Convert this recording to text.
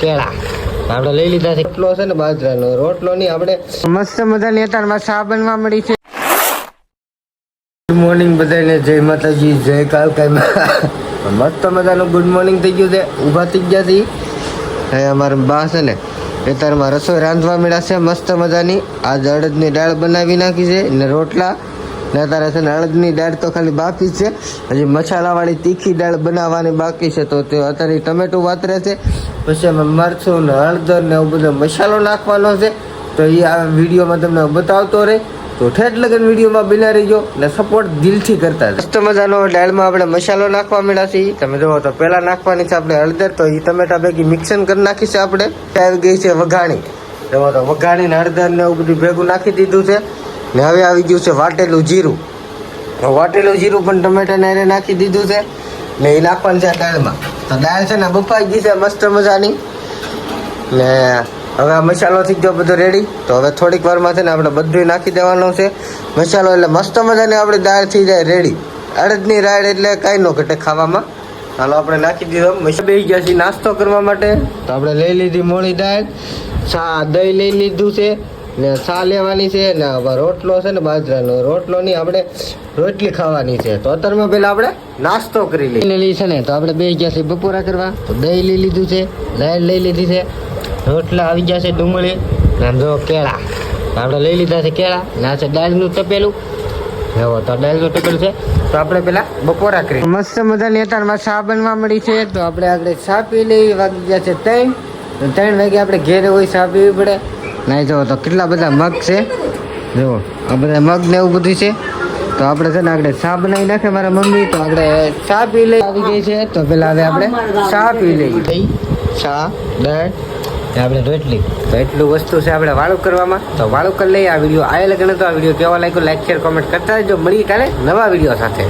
કેળા આપણે લઈ લીધા છે. રોટલો છે ને બાજરાનો. રોટલો ની આપણે મસ્ત મજાની અત્યારમાં ચા બનવા મળી છે. ગુડ મોર્નિંગ બધાને. જય માતાજી જય કાલકાઈ મસ્ત મજાનું ગુડ મોર્નિંગ થઈ ગયું છે. ઊભા થઈ ગયા છે હવે અમારા બા છે ને અત્યારમાં રસોઈ રાંધવા મળ્યા છે. મસ્ત મજાની. આજ અડદની દાળ બનાવી નાખી છે ને રોટલા. ને અત્યારે છે ને અડદની દાળ તો ખાલી બાકી છે. હજી મસાલાવાળી તીખી દાળ બનાવવાની બાકી છે. તો તે અત્યારે ટમેટું વાતરે છે. પછી એમાં મરચું ને હળદર ને એવું બધો મસાલો નાખવાનો છે. તો એ આ વિડીયોમાં તમને બતાવતો રહે. તો ઠેઠ લગન વિડીયોમાં બિના રહીજો ને સપોર્ટ દિલથી કરતા મસ્ત મજાનો દાળમાં આપણે મસાલો નાખવા મળ્યા છે તમે જુઓ તો પહેલાં નાખવાની છે આપણે હળદર. તો એ ટમેટા ભેગી મિક્સન કરી નાખી છે આપણે. આવી ગઈ છે વઘાણી. જુઓ તો વઘાણીને હળદર ને એવું બધું ભેગું નાખી દીધું છે. ને હવે આવી ગયું છે વાટેલું જીરું. વાટેલું જીરું પણ ટમેટા ને નાખી દીધું છે ને એ નાખવાનું છે દાળમાં. તો દાળ છે ને બફાઈ ગઈ છે મસ્ત મજાની. ને હવે આ મસાલો થઈ ગયો બધો રેડી તો હવે થોડીક વારમાં છે ને આપણે બધું નાખી દેવાનું છે. મસાલો એટલે મસ્ત મજાની આપણી દાળ થઈ જાય રેડી અડદની રાડ એટલે કાંઈ ન ઘટે ખાવામાં. હાલો, આપણે નાખી દીધો. મસાલો બેસી ગયા છીએ નાસ્તો કરવા માટે. તો આપણે લઈ લીધી મોળી દાળ. સા દહીં લઈ લીધું છે. ને ચા લેવાની છે ને રોટલો છે ને બાજરાનો રોટલો ની આપણે રોટલી ખાવાની છે. તો અત્યારમાં પેલા આપણે નાસ્તો કરી લીધી છે ને તો આપણે બે ગયા છે બપોરા કરવા. તો દહીં લઈ લીધું છે દાળ લઈ લીધી છે રોટલા આવી ગયા છે ડુંગળી ને જો કેળા. આપણે લઈ લીધા છે કેળા ને આ છે દાળનું તપેલું. એવો તો દાળનું તપેલું છે. તો આપણે પેલા બપોરા કરી મસ્ત મજાની અત્યારમાં ચા બનવા મળી છે. તો આપણે આગળ ચા પી લઈ વાગી ગયા છે ત્રણ. ત્રણ વાગે આપણે ઘેરે હોય ચા પીવી પડે. નહીં જો તો કેટલા બધા મગ છે. જુઓ, આ બધા મગ ને એવું બધું છે. તો આપણે છે ને આગળ ચા બનાવી નાખે મારા મમ્મી. તો આપણે ચા પી લઈ આવી ગઈ છે. તો પેલા હવે આપણે ચા પી લઈ દહીં ચા, દાળ આપણે રોટલી. તો એટલું વસ્તુ છે આપણે વાળું કરવામાં. તો વાળું કરી લઈએ આ વીડિયો. આવેલા ગણે તો આ વીડિયો કેવા લાગ્યો લાઈક શેર કોમેન્ટ કરતા રહેજો. મળીએ કાલે નવા વીડિયો સાથે.